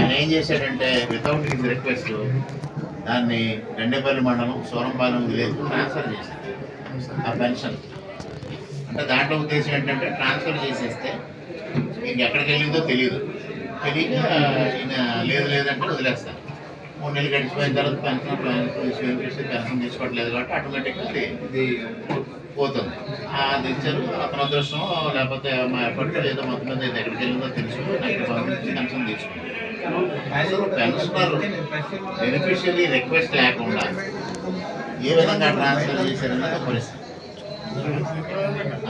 ఆయన ఏం చేశాడంటే వితౌట్ హిజ్ రిక్వెస్ట్ దాన్ని గండేపల్లి మండలం సూరంపాలెం విలేజ్ ట్రాన్స్ఫర్ చేశారు ఆ పెన్షన్. అంటే దాంట్లో ఉద్దేశం ఏంటంటే ట్రాన్స్ఫర్ చేసేస్తే ఇంక ఎక్కడికి వెళ్ళిందో తెలియదు. తెలియక ఈయన లేదు లేదంటే వదిలేస్తాను మూడు నెలలు గడిచిపోయిన తర్వాత పెన్షన్ పెన్షన్ పెన్షన్ తీసుకోవట్లేదు కాబట్టి ఆటోమేటిక్గా అది ఇది పోతుంది. ఆ అది ఇచ్చారు అతని అదృష్టం లేకపోతే మా ఎఫర్ట్ ఏదో మొత్తం మీద ఇది ఎక్కడికి వెళ్ళిందో తెలుసుకుని అక్కడ పెన్షన్ తీసుకున్నాను పెన్షనర్ బెనిఫిషియరీ రిక్వెస్ట్ లేకుండా ఏ విధంగా ట్రాన్స్ఫర్ చేశారన్నది ఒక పరిస్థితి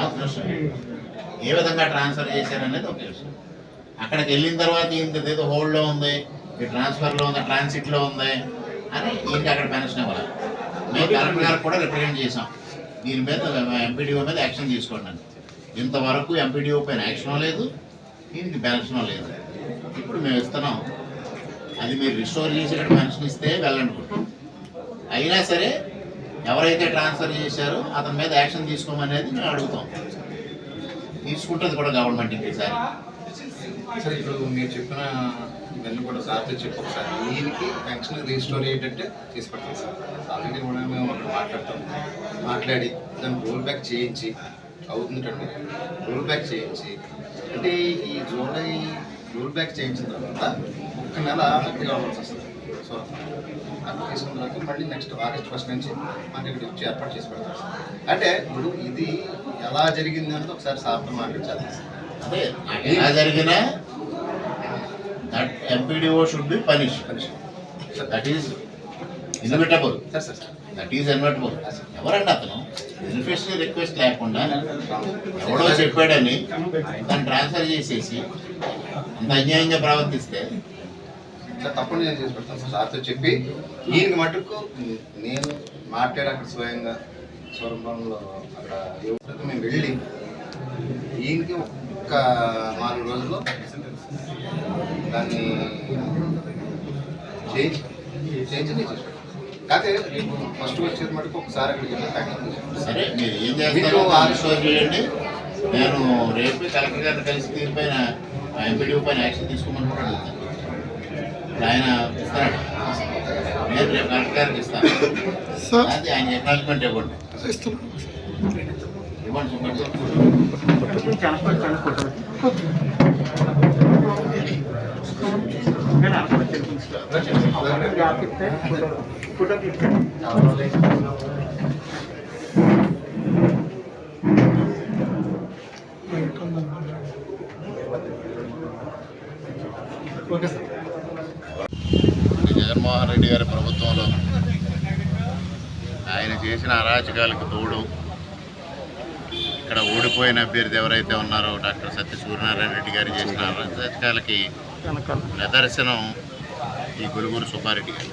అదృష్టం ఏ విధంగా ట్రాన్స్ఫర్ చేశారనేది ఒక విషయం అక్కడికి వెళ్ళిన తర్వాత ఇంత ఏదో హోల్డ్లో ఉంది. ఈ ట్రాన్స్ఫర్లో ఉంది ట్రాన్సిట్లో ఉంది అని ఇంక అక్కడ పెన్షన్ ఇవ్వాలి? మేము కలెక్టర్ గారు కూడా రిప్రజెంట్ చేసాం దీని మీద ఎంపీడీఓ మీద యాక్షన్ తీసుకోండి అని ఇంతవరకు ఎంపీడీఓ పైన యాక్షన్ లేదు దీనికి పెన్షన్ లేదు. ఇప్పుడు మేము ఇస్తున్నాం. అది మీరు రిస్టోర్ చేసేటట్టు పెన్షన్ ఇస్తే వెళ్ళనుకుంటాం అయినా సరే ఎవరైతే ట్రాన్స్ఫర్ చేశారో అతని మీద యాక్షన్ తీసుకోమనేది మేము అడుగుతాం. తీసుకుంటుంది కూడా గవర్నమెంట్ ఇంకేసారి. సార్ ఇప్పుడు మీరు చెప్పిన ఇవన్నీ కూడా సార్తో చెప్పు సార్. దీనికి పెన్షన్ రీస్టోర్ అయ్యేటట్టే చేసి పెడతాం సార్. ఆల్రెడీ కూడా మేము అక్కడ మాట్లాడతాం మాట్లాడి దాన్ని రోల్ బ్యాక్ చేయించి అవుతుందండి రోల్ బ్యాక్ చేయించి అంటే ఈ జూలై రోల్ బ్యాక్ చేయించిన తర్వాత ఒక్క నెల అక్కడ కావాల్సి వస్తుంది. సో అక్కడ తీసుకున్న తర్వాత మళ్ళీ నెక్స్ట్ ఆగస్ట్ ఫస్ట్ నుంచి మనకి ఇక్కడ వచ్చి ఏర్పాటు చేసి పెడతాం సార్. అంటే ఇప్పుడు ఇది ఎలా జరిగింది అనేది ఒకసారి సార్తో మాట్లాడాలి సార్. అదే ఎలా జరిగినా that MPDO should be punish that is inevitable that is inevitable ఎవరండి అతను? బెనిఫిషరీ రిక్వెస్ట్ లేకుండా ఎవడో చెప్పాడని దాన్ని ట్రాన్స్ఫర్ చేసేసి అంత అన్యాయంగా ప్రవర్తిస్తే? సార్ తప్పకుండా నేను చేసి పెడతాను సార్. సార్తో చెప్పి ఈయనకి మటుకు నేను మాట్లాడి అక్కడ స్వయంగా స్వరంభంలో అక్కడ మేము వెళ్ళి ఈయనకి ఒక్క నాలుగు రోజుల్లో దాన్ని చేయించి చేయించి. కాకపోతే రేపు ఫస్ట్ వచ్చేది మటుకు ఒకసారి అక్కడికి వెళ్ళి ప్యాకింగ్ సరే మీరు ఏం చేస్తారో చేయండి నేను రేపు కలెక్టర్ గారిని కలిసి దీనిపైన ఎంపీడీఓ పైన యాక్షన్ తీసుకోమని కూడా అడుగుతాను ఇప్పుడు ఆయన ఇస్తాడు నేను రేపు కలెక్టర్ గారికి ఇస్తాను. అది ఆయన ఎక్నాలజ్మెంట్ ఇవ్వండి జగన్మోహన్ రెడ్డి గారి ప్రభుత్వంలో ఆయన చేసిన అరాచకాలకు తోడు ఇక్కడ ఓడిపోయిన అభ్యర్థి ఎవరైతే ఉన్నారో డాక్టర్ సత్య సూర్యనారాయణ రెడ్డి గారు చేసిన అరాచకాలకి నిదర్శనం ఈ గులుగూరు సుబ్బారెడ్డి గారు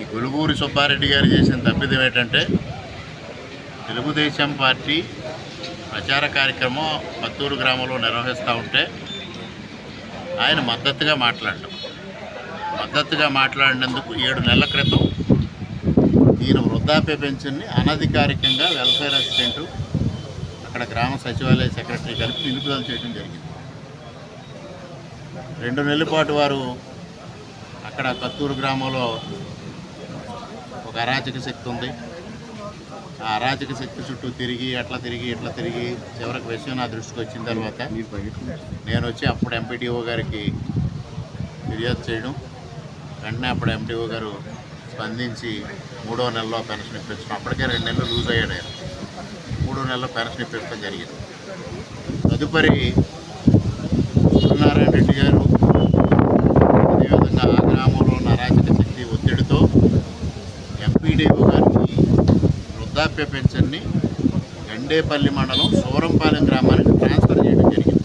ఈ గులుగూరు సుబ్బారెడ్డి గారు చేసిన తప్పిదం ఏంటంటే తెలుగుదేశం పార్టీ ప్రచార కార్యక్రమం పత్తూరు గ్రామంలో నిర్వహిస్తూ ఉంటే ఆయన మద్దతుగా మాట్లాడటం మద్దతుగా మాట్లాడినందుకు ఏడు నెలల క్రితం వృద్ధాప్య పెన్షన్ని అనధికారికంగా వెల్ఫేర్ అసిస్టెంటు అక్కడ గ్రామ సచివాలయ సెక్రటరీ కలిపి నిలుపుదల చేయడం జరిగింది. రెండు నెలల పాటు వారు అక్కడ కత్తూరు గ్రామంలో ఒక అరాచక శక్తి ఉంది. ఆ అరాచక శక్తి చుట్టూ తిరిగి అట్లా తిరిగి ఇట్లా తిరిగి చివరికి విషయం నా దృష్టికి వచ్చిన తర్వాత నేను వచ్చి అప్పుడు ఎంపీటీఓ గారికి ఫిర్యాదు చేయడం వెంటనే అప్పుడు ఎంపీఓ గారు స్పందించి మూడో నెలలో పెన్షన్ ఇప్పించడం. అప్పటికే రెండు నెలలు లూజ్ అయ్యాడు ఆయన. మూడో నెలలో పెన్షన్ ఇప్పించడం జరిగింది. తదుపరి సూర్యనారాయణ రెడ్డి గారు అదేవిధంగా ఆ గ్రామంలో ఉన్న అరాచక శక్తి ఒత్తిడితో ఎంపీడీఓ గారికి వృద్ధాప్య పెన్షన్ని గండేపల్లి మండలం సూరంపాలెం గ్రామానికి ట్రాన్స్ఫర్ చేయడం జరిగింది.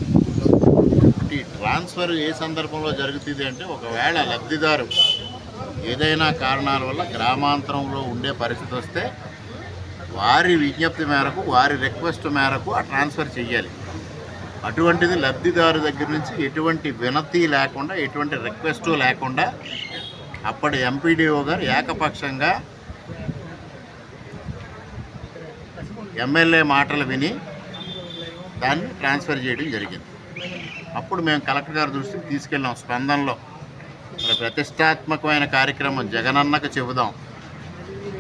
ఈ ట్రాన్స్ఫర్ ఏ సందర్భంలో జరుగుతుంది అంటే ఒకవేళ లబ్ధిదారు ఏదైనా కారణాల వల్ల గ్రామాంతరంలో ఉండే పరిస్థితి వస్తే వారి విజ్ఞప్తి మేరకు వారి రిక్వెస్ట్ మేరకు ఆ ట్రాన్స్ఫర్ చేయాలి అటువంటిది లబ్ధిదారు దగ్గర నుంచి ఎటువంటి వినతి లేకుండా ఎటువంటి రిక్వెస్ట్ లేకుండా అప్పటి ఎంపీడీఓ గారు ఏకపక్షంగా ఎమ్మెల్యే మాటలు విని దాన్ని ట్రాన్స్ఫర్ చేయడం జరిగింది. అప్పుడు మేము కలెక్టర్ గారి దృష్టికి తీసుకెళ్ళాం స్పందనలో. ప్రతిష్టాత్మకమైన కార్యక్రమం జగనన్నకు చెబుదాం.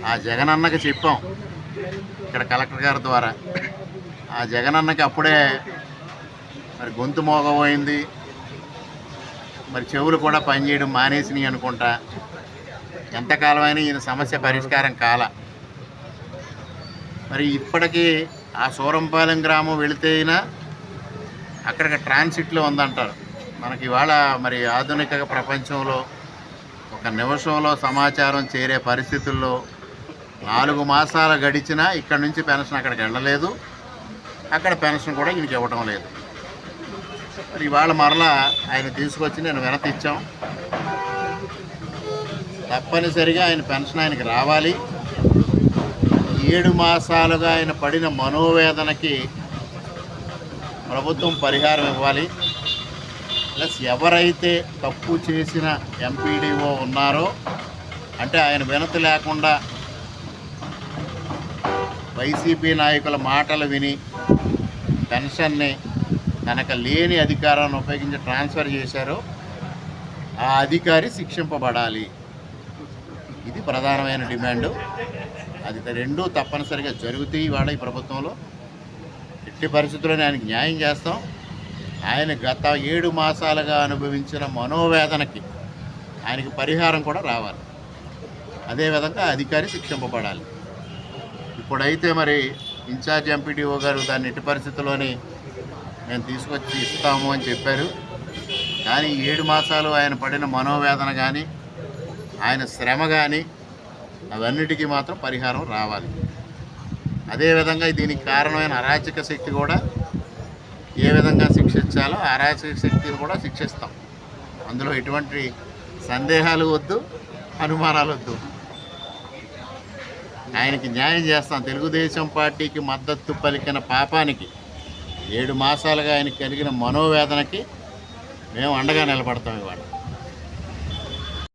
ఆ జగనన్నకు చెప్పాం. ఇక్కడ కలెక్టర్ గారి ద్వారా. ఆ జగనన్నకి అప్పుడే మరి గొంతు మోగబోయింది. మరి చెవులు కూడా పనిచేయడం మానేసినాయి అనుకుంటా. ఎంతకాలమైనా ఈయన సమస్య పరిష్కారం కాల. మరి ఇప్పటికీ ఆ సూరంపాలెం గ్రామం వెళితే అయినా అక్కడికి ట్రాన్సిట్లో ఉందంటారు. మనకి ఇవాళ మరి ఆధునిక ప్రపంచంలో ఒక నిమిషంలో సమాచారం చేరే పరిస్థితుల్లో నాలుగు మాసాలు గడిచినా ఇక్కడ నుంచి పెన్షన్ అక్కడికి వెళ్ళలేదు. అక్కడ పెన్షన్ కూడా ఈయనకి ఇవ్వటం లేదు. మరి ఇవాళ మరలా ఆయన తీసుకొచ్చి నేను వినతిచ్చాం తప్పనిసరిగా ఆయన పెన్షన్ ఆయనకి రావాలి. ఏడు మాసాలుగా ఆయన పడిన మనోవేదనకి ప్రభుత్వం పరిహారం ఇవ్వాలి. ప్లస్ ఎవరైతే తప్పు చేసిన ఎంపీడీఓ ఉన్నారో అంటే ఆయన వినతి లేకుండా వైసీపీ నాయకుల మాటలు విని పెన్షన్ని తనకు లేని అధికారాన్ని ఉపయోగించి ట్రాన్స్ఫర్ చేశారో ఆ అధికారి శిక్షింపబడాలి. ఇది ప్రధానమైన డిమాండు. అది రెండూ తప్పనిసరిగా జరుగుతాయి ఇవాళ ఈ ప్రభుత్వంలో. ఎట్టి పరిస్థితుల్లోనే ఆయనకి న్యాయం చేస్తాం. ఆయన గత ఏడు మాసాలుగా అనుభవించిన మనోవేదనకి ఆయనకి పరిహారం కూడా రావాలి. అదేవిధంగా అధికారి శిక్షింపబడాలి. ఇప్పుడైతే మరి ఇన్ఛార్జ్ ఎంపీడీఓ గారు దాన్ని ఎట్టి పరిస్థితుల్లోని మేము తీసుకొచ్చి ఇస్తాము అని చెప్పారు. కానీ ఏడు మాసాలు ఆయన పడిన మనోవేదన కానీ ఆయన శ్రమ కానీ అవన్నిటికీ మాత్రం పరిహారం రావాలి. అదేవిధంగా దీనికి కారణమైన అరాచక శక్తి కూడా ఏ విధంగా శిక్షించాలో అరాచక శక్తిని కూడా శిక్షిస్తాం. అందులో ఎటువంటి సందేహాలు వద్దు అనుమానాలు వద్దు. ఆయనకి న్యాయం చేస్తాం. తెలుగుదేశం పార్టీకి మద్దతు పలికిన పాపానికి ఏడు మాసాలుగా ఆయనకి కలిగిన మనోవేదనకి మేము అండగా నిలబడతాం ఇవాళ.